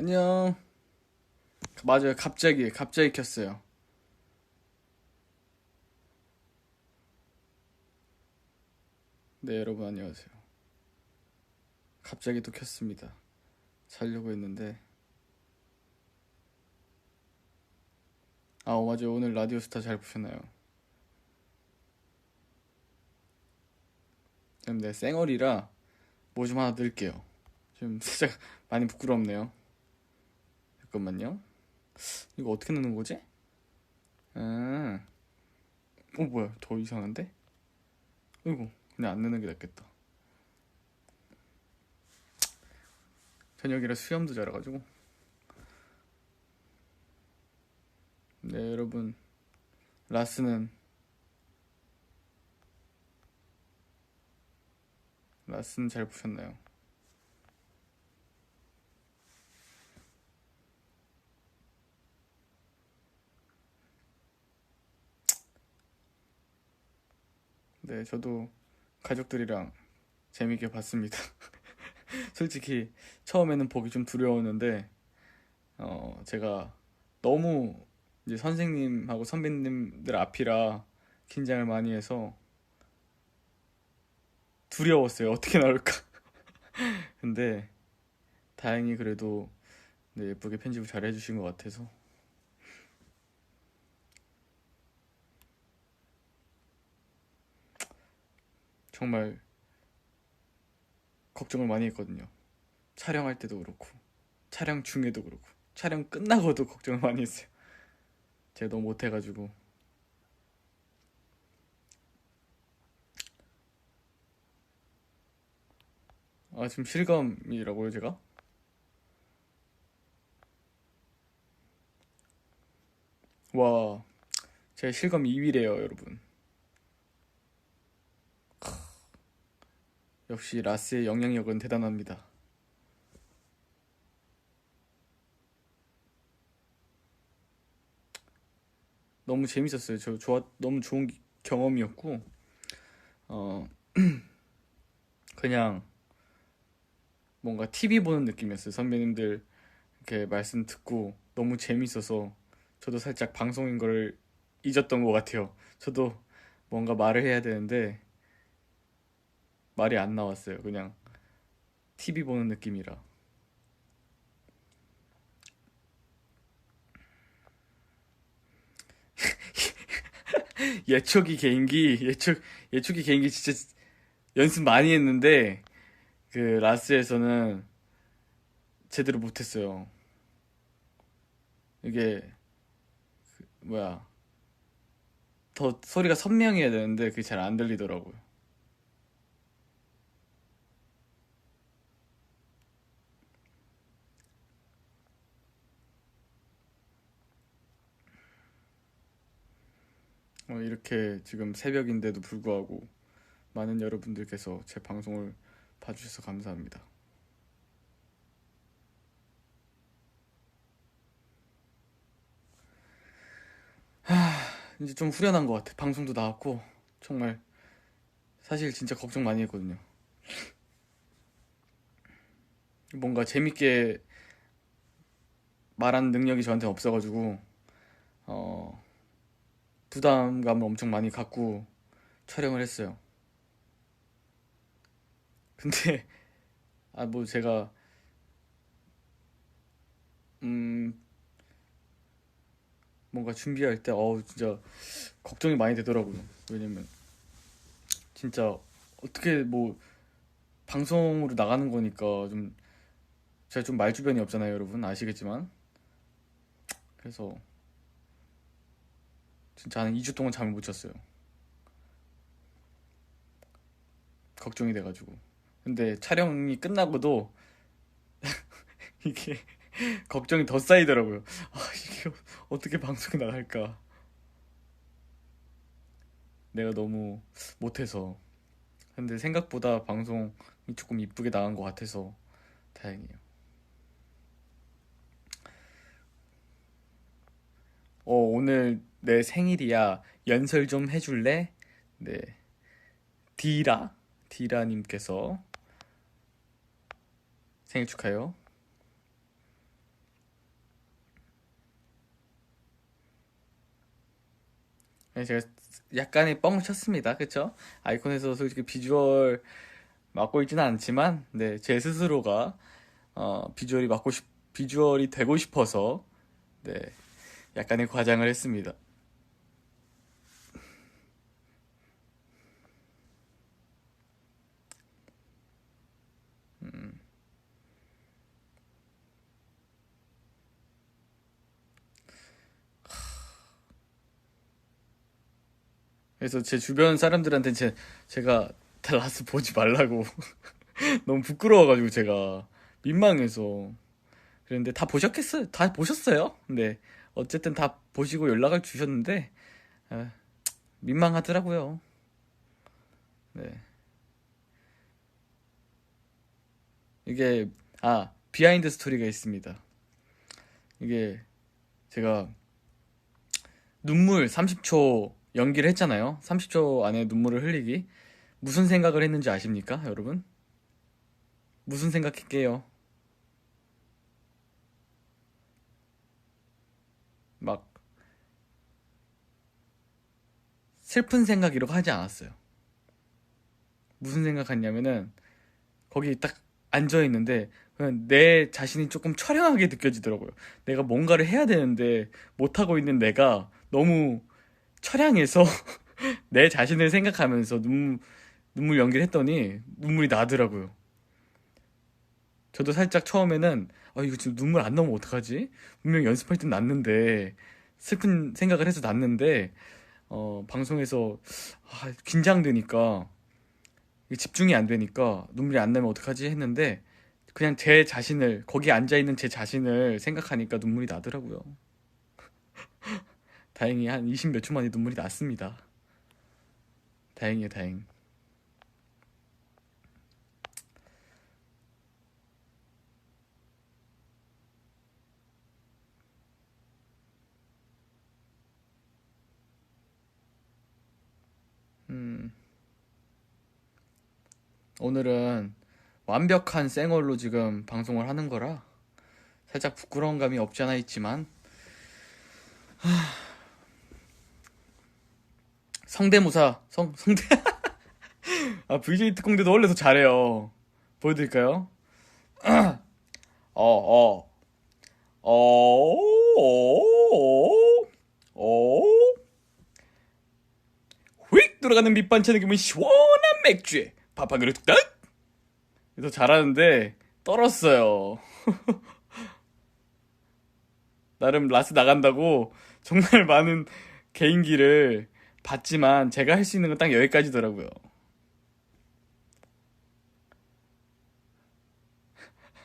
안녕. 맞아요. 갑자기, 갑자기 켰어요. 네, 여러분 안녕하세요. 갑자기 또 켰습니다. 자려고 했는데. 아, 어, 맞아요. 오늘 라디오 스타 잘 보셨나요? 그럼 네, 쌩얼이라 뭐 좀 하나 넣을게요. 좀 살짝 많이 부끄럽네요. 잠깐만요. 이거 어떻게 넣는 거지? 아, 어 뭐야? 더 이상한데? 이거 그냥 안 넣는 게 낫겠다. 저녁이라 수염도 자라가지고. 네, 여러분. 라스는 라스는 잘 보셨나요? 네, 저도 가족들이랑 재밌게 봤습니다. 솔직히 처음에는 보기 좀 두려웠는데, 어, 제가 너무 이제 선생님하고 선배님들 앞이라 긴장을 많이 해서 두려웠어요. 어떻게 나올까? 근데 다행히 그래도 네, 예쁘게 편집을 잘 해주신 것 같아서 정말 걱정을 많이 했거든요. 촬영할 때도 그렇고, 촬영 중에도 그렇고, 촬영 끝나고도 걱정을 많이 했어요. 제가 너무 못해가지고. 아, 지금 실감이라고요, 제가? 와, 제 실감 2위래요, 여러분. 역시 라스의 영향력은 대단합니다. 너무 재밌었어요. 저 좋아, 너무 좋은 경험이었고, 어, 그냥 뭔가 TV 보는 느낌이었어요. 선배님들 이렇게 말씀 듣고 너무 재밌어서 저도 살짝 방송인 걸 잊었던 것 같아요. 저도 뭔가 말을 해야 되는데 말이 안 나왔어요. 그냥 TV 보는 느낌이라. 예초기 개인기, 예초, 예초기 개인기 진짜 연습 많이 했는데, 그, 라스에서는 제대로 못했어요. 이게, 그 뭐야. 더 소리가 선명해야 되는데, 그게 잘 안 들리더라고요. 어, 이렇게 지금 새벽인데도 불구하고 많은 여러분들께서 제 방송을 봐주셔서 감사합니다. 하, 이제 좀 후련한 것 같아. 방송도 나왔고, 정말, 사실 진짜 걱정 많이 했거든요. 뭔가 재밌게 말하는 능력이 저한테 없어가지고, 어, 부담감을 엄청 많이 갖고 촬영을 했어요. 근데 아 뭐 제가 음 뭔가 준비할 때 어우 진짜 걱정이 많이 되더라고요. 왜냐면 진짜 어떻게 뭐 방송으로 나가는 거니까 좀 제가 좀 말주변이 없잖아요, 여러분 아시겠지만 그래서 진짜 한 2주 동안 잠을 못 잤어요. 걱정이 돼가지고. 근데 촬영이 끝나고도 이게 걱정이 더 쌓이더라고요. 아, 이게 어떻게 방송이 나갈까. 내가 너무 못해서. 근데 생각보다 방송이 조금 이쁘게 나간 것 같아서 다행이에요. 어, 오늘 내 생일이야. 연설 좀 해줄래? 네. 디라. 디라님께서 생일 축하해요. 네, 제가 약간의 뻥을 쳤습니다. 그쵸? 아이콘에서 솔직히 비주얼 맡고 있지는 않지만, 네, 제 스스로가, 어, 비주얼이 맡고 싶, 비주얼이 되고 싶어서, 네, 약간의 과장을 했습니다. 그래서 제 주변 사람들한테 제, 제가 달라스 보지 말라고 너무 부끄러워가지고 제가 민망해서 그랬는데 다 보셨겠어요? 다 보셨어요? 근데 어쨌든 다 보시고 연락을 주셨는데 아, 민망하더라고요. 네. 이게 아 비하인드 스토리가 있습니다. 이게 제가 눈물 30초 연기를 했잖아요. 30초 안에 눈물을 흘리기. 무슨 생각을 했는지 아십니까, 여러분? 무슨 생각할게요? 막 슬픈 생각 이라고 하지 않았어요. 무슨 생각했냐면은 거기 딱 앉아 있는데 그냥 내 자신이 조금 처량하게 느껴지더라고요. 내가 뭔가를 해야 되는데 못 하고 있는 내가 너무 처량해서 내 자신을 생각하면서 눈, 눈물 연기를 했더니 눈물이 나더라고요. 저도 살짝 처음에는 아 이거 지금 눈물 안 나오면 어떡하지? 분명 연습할 땐 났는데 슬픈 생각을 해서 났는데 어 방송에서 아, 긴장되니까 집중이 안 되니까 눈물이 안 나면 어떡하지 했는데 그냥 제 자신을 거기 앉아 있는 제 자신을 생각하니까 눈물이 나더라고요. 다행히 한 20 몇 초 만에 눈물이 났습니다. 다행이에요, 다행. 음, 오늘은 완벽한 생얼로 지금 방송을 하는 거라 살짝 부끄러운 감이 없지 않아 있지만, 하... 성대모사 성 성대? 아 VJ 특공대도 원래 더 잘해요. 보여드릴까요? 어어. 어 어 어. 휙 돌아가는 밑반찬의 기분 시원한 맥주에 밥 한 그릇 뚝딱! 더 잘하는데 떨었어요. 나름 라스 나간다고 정말 많은 개인기를 봤지만 제가 할 수 있는 건 딱 여기까지더라고요.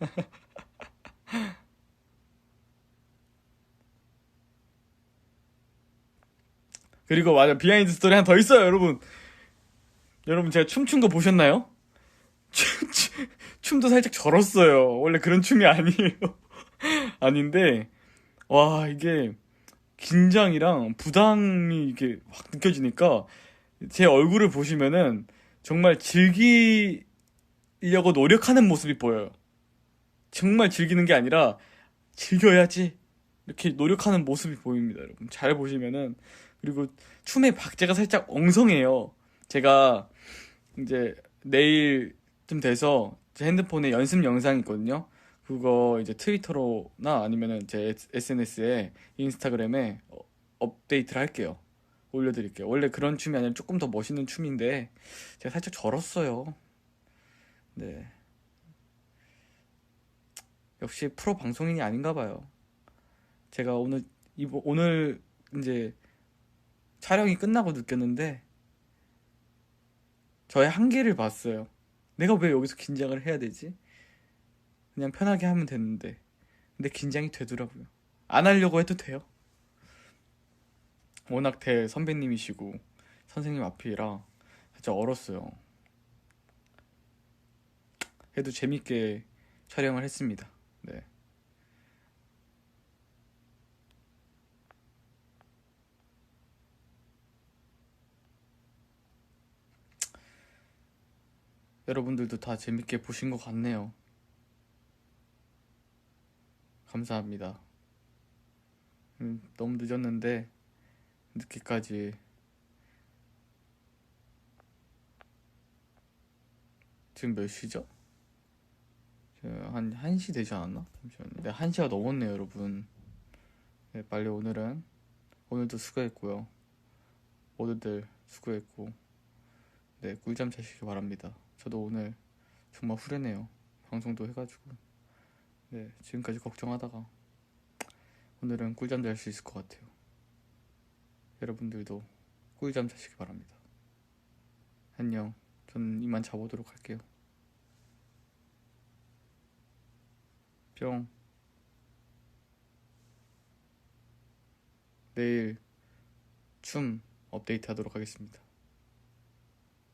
그리고 맞아 비하인드 스토리 하나 더 있어요 여러분 여러분 제가 춤춘 거 보셨나요? 춤, 춤도 살짝 절었어요 원래 그런 춤이 아니에요 아닌데 와 이게 긴장이랑 부담이 이게 확 느껴지니까 제 얼굴을 보시면은 정말 즐기려고 노력하는 모습이 보여요. 정말 즐기는 게 아니라 즐겨야지 이렇게 노력하는 모습이 보입니다, 여러분. 잘 보시면은 그리고 춤의 박자가 살짝 엉성해요. 제가 이제 내일쯤 돼서 제 핸드폰에 연습 영상이 있거든요. 그거 이제 트위터로나 아니면은 제 SNS에 인스타그램에 어, 업데이트를 할게요. 올려드릴게요. 원래 그런 춤이 아니라 조금 더 멋있는 춤인데 제가 살짝 절었어요. 네. 역시 프로 방송인이 아닌가 봐요. 제가 오늘 이번 오늘 이제 촬영이 끝나고 느꼈는데 저의 한계를 봤어요. 내가 왜 여기서 긴장을 해야 되지? 그냥 편하게 하면 되는데. 근데 긴장이 되더라고요. 안 하려고 해도 돼요. 워낙 대 선배님이시고 선생님 앞이라 살짝 얼었어요. 그래도 재밌게 촬영을 했습니다. 네. 여러분들도 다 재밌게 보신 것 같네요. 감사합니다. 음, 너무 늦었는데 늦게까지 지금 몇 시죠? 한 1시 되지 않았나? 잠시만요. 네, 1시가 넘었네요, 여러분. 네, 빨리 오늘은 오늘도 수고했고요. 모두들 수고했고 네, 꿀잠 자시길 바랍니다. 저도 오늘 정말 후련해요. 방송도 해가지고. 네, 지금까지 걱정하다가, 오늘은 꿀잠 잘 수 있을 것 같아요. 여러분들도 꿀잠 자시기 바랍니다. 안녕. 저는 이만 자보도록 할게요. 뿅. 내일 춤 업데이트 하도록 하겠습니다.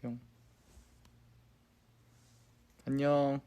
뿅. 안녕.